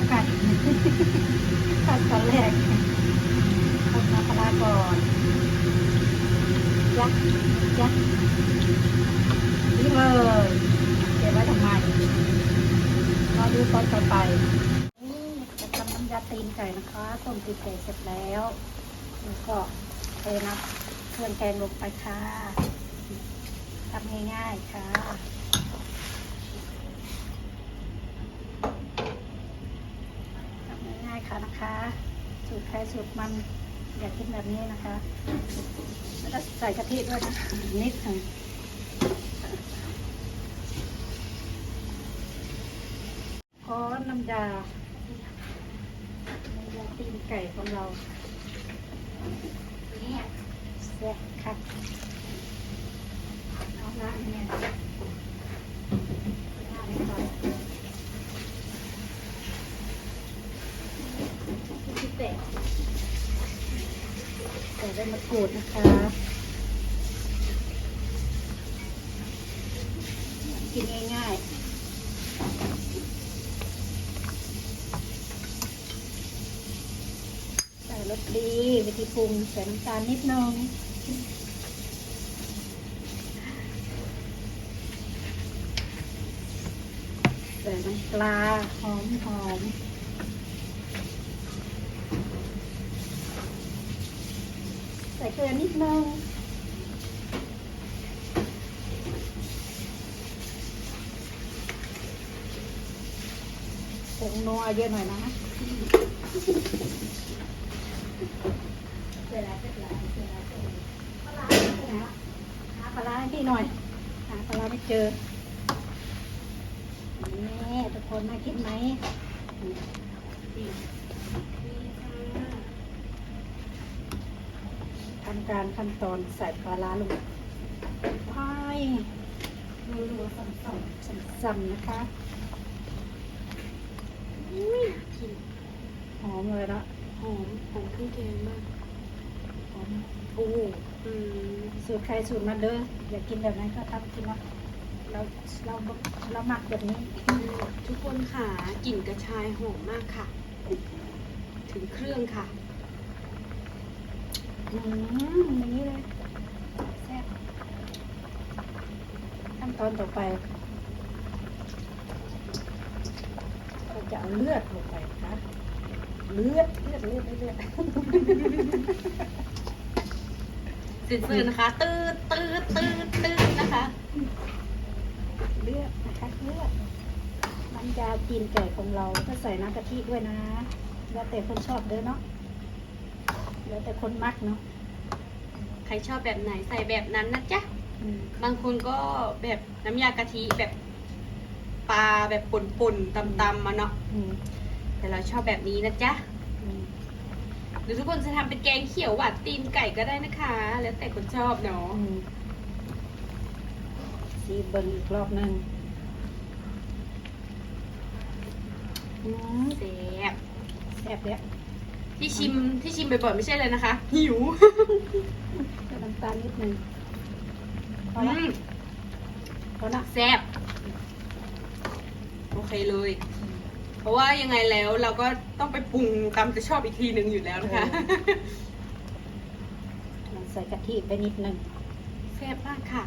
ากันขั้นตอนแรกทำน้ำปลาร้าก่อนยักยักนี่เลยเก็บไว้ทำไมรอดูตอนต่อไปนี่จะทำน้ำยาตีนไก่นะคะต้มตีนไก่เสร็จแล้วแล้วก็เทน้ำเครื่องแกงลงไปค่ะทำง่ายๆค่ะ ทำง่ายๆค่ะ นะคะสูตรใครสูตรมันอยากกินแบบนี้นะคะ แล้วก็ใส่กะทิด้วยนะนิดหนึ่งขอน้ำยาน้ำยาตีนไก่ของเราเนี่ยแซ่บค่ะเอาละเนี่ยเอาไปก่อน ที่ แตะแต่ได้มะกรูดนะคะกินง่ายๆใส่รสดีวิธีปรุงใส่น้ำตาลนิดนึงใส่น้ำปลาหอมหอมๆใส่เก ลือนิดนึงผงนัวเยอะหน่อยนะเวลาเวลาเวลาปลาร้าไปไหาปลาร้าให้พี่หน่อยหาปลาร้าไม่เจอนี่ทุกคนน่าคิดไหม ทำการขั้นตอนใส่ปลาร้าลงไปรัวๆซ้ำๆซ้ำๆนะคะอุ้ยกลิ่นหอมเลยละหอมหอมเครื่องแกงมากหอมโอ้อืมสูตรใครสูตรมันเด้ออยากกินแบบนั้นก็ทำกินเนาะเราเราเราหมักแบบนี้ ทุกคนค่ะกลิ่นกระชายหอมมากค่ะ ถึงเครื่องค่ะ อืมอย่างนี้เลยแซ่บขั้นตอนต่อไป เราจะเอาเลือดลงไปนะคะเลือดเลือดเลือดเลือดเซ็นเซอร์นะคะ ตืดตืดตืดตืดนะคะ เลือดนะคะเลือดน้ำยาจีนไก่ของเราก็ใส่น้ำกะทิด้วยนะ แล้วแต่คนชอบเด้อเนาะ แล้วแต่คนมักเนาะใครชอบแบบไหนใส่แบบนั้นนะจ๊ะ อืมบางคนก็แบบน้ำยากะทิแบบปลาแบบป่นๆตำๆมาเนาะ อืมแต่เราชอบแบบนี้นะจ๊ะ อืมหรือทุกคนจะทำเป็นแกงเขียวหวานตีนไก่ก็ได้นะคะ แล้วแต่คนชอบเนาะ อืมซีเบิ้งอีกรอบหนึ่งอืมแซ่บแซ่บแล้ว ที่ชิมที่ชิมบ่อยๆไม่ใช่เลยนะคะ หิวใส่น้ำตาลนิดหนึงพออืละมพอละแซ่บโอเคเลย เพราะว่ายังไงแล้วเราก็ต้องไปปรุงตามจะชอบอีกทีหนึ่งอยู่แล้วนะคะเราใส่กะทิไปนิดหนึงแซ่บมากค่ะ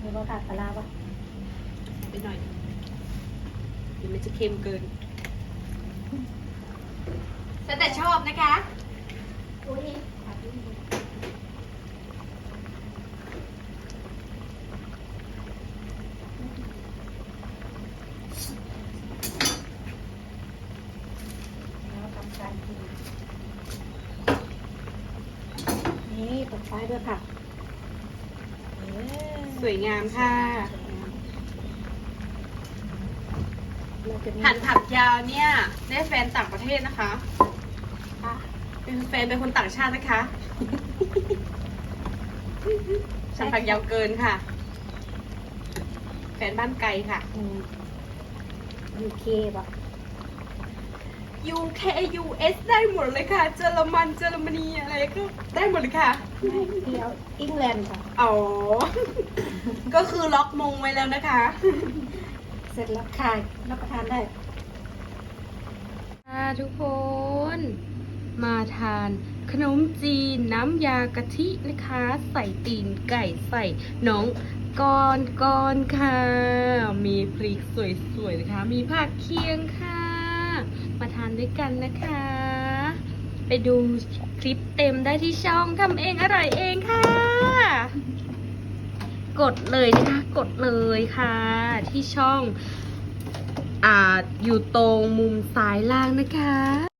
หรือว่าขาดปลาร้าปะไปหน่อยเดี๋ยวมันจะเค็มเกิน แล้วแต่ชอบนะคะอุ้ยขาดนิดหนึ่งแล้วทำการกินนี่ตบท้ายด้วยค่ะเอ้ยสวยงามค่ะเราจะมีหันถักยาวเนี่ย ได้แฟนต่างประเทศนะคะ ค่ะเป็นแฟนเป็นคนต่างชาตินะคะหันถักยาวเกินค่ะ แฟนบ้านไกลค่ะอืมยูเคป่ะ UK US ได้หมดเลยค่ะเยอรมันเยอรมนีอะไรก็ได้หมดเลยค่ะไม่พี่เอาอังกฤษค่ะ อ๋อ ก็คือล็อกมงไว้แล้วนะคะ เสร็จแล้วค่ะรับประทานได้ ค่ะทุกคน มาทานขนมจีนน้ำยากะทินะคะ ใส่ตีนไก่ใส่น้องก้อนก้อนค่ะ มีพริกสวยๆนะคะ มีผักเคียงค่ะ มาทานด้วยกันนะคะ ไปดูคลิปเต็มได้ที่ช่องทำเองอร่อยเองค่ะ กดเลยนะคะ กดเลยค่ะที่ช่อง อยู่ตรงมุมซ้ายล่างนะคะ